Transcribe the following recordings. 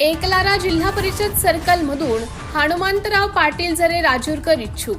एकलारा जिल्हा परिषद सर्कल मधून हनुमंतराव पाटील झरे राजूरकर इच्छुक.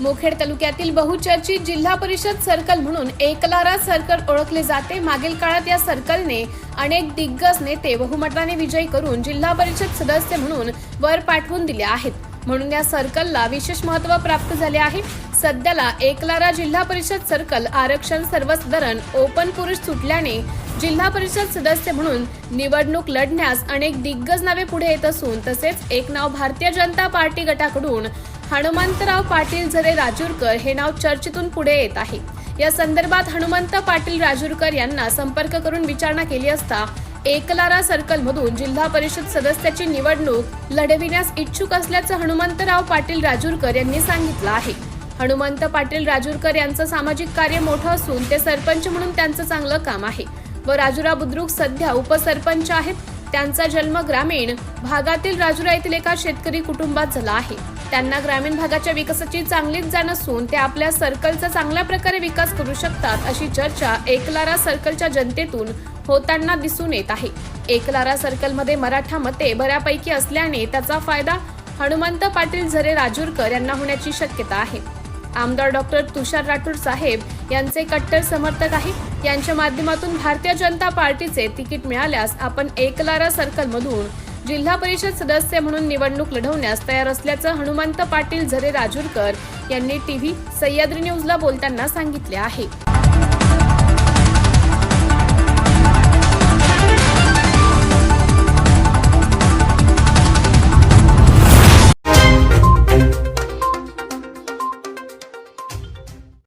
मुखेड तालुक्यातील बहुचर्चित जिल्हा परिषद सर्कल म्हणून एकलारा सर्कल ओळखले जाते. मागील काळात या सर्कलने अनेक दिग्गज नेते बहुमताने विजयी करून जिल्हा परिषद सदस्य म्हणून वर पाठवून दिले आहेत. म्हणून या सर्कलला विशेष महत्त्व प्राप्त झाले आहे. सध्याला एकलारा जिल्हा परिषद सर्कल आरक्षण सर्वसाधारण ओपन पुरुष सुटल्याने जिल्हा परिषद सदस्य म्हणून निवडणूक लढण्यास अनेक दिग्गज नावे पुढे येत असून तसेच एक नाव भारतीय जनता पार्टी गटाकडून हनुमंतराव पाटील झरे राजूरकर हे नाव चर्चेतून पुढे येत आहे. या संदर्भात हनुमंत पाटील राजूरकर यांना संपर्क करून विचारणा केली असता एकलारा सर्कल मधून जिल्हा परिषद सदस्याची निवडणूक लढविण्यास इच्छुक असल्याचं हनुमंतराव पाटील राजूरकर यांनी सांगितलं आहे. हनुमंत पाटील राजूरकर यांचं सामाजिक कार्य मोठं असून ते सरपंच म्हणून त्यांचं चांगलं काम आहे. व राजुरा बुद्रुक सध्या उपसरपंच आहेत. त्यांचा जन्म ग्रामीण भागातील राजुरा येथील एका शेतकरी कुटुंबात झाला आहे. त्यांना ग्रामीण भागाच्या विकासाची चांगलीच जाण असून ते आपल्या सर्कलचा चांगल्या प्रकारे विकास करू शकतात अशी चर्चा एकलारा सर्कलच्या जनतेतून होताना दिसून येत आहे. एकलारा सर्कलमध्ये मराठा मते बऱ्यापैकी असल्याने त्याचा फायदा हनुमंत पाटील झरे राजूरकर यांना होण्याची शक्यता आहे. आमदार डॉक्टर तुषार राठोड साहेब यांचे कट्टर समर्थक आहे यांच्या माध्यमातून भारतीय जनता पार्टीचे तिकीट मिळाल्यास आपण एकलारा सर्कलमधून जिल्हा परिषद सदस्य म्हणून निवडणूक लढवण्यास तयार असल्याचं हनुमंत पाटील झरे राजूरकर यांनी टीव्ही सह्याद्री न्यूजला बोलताना सांगितले आहे.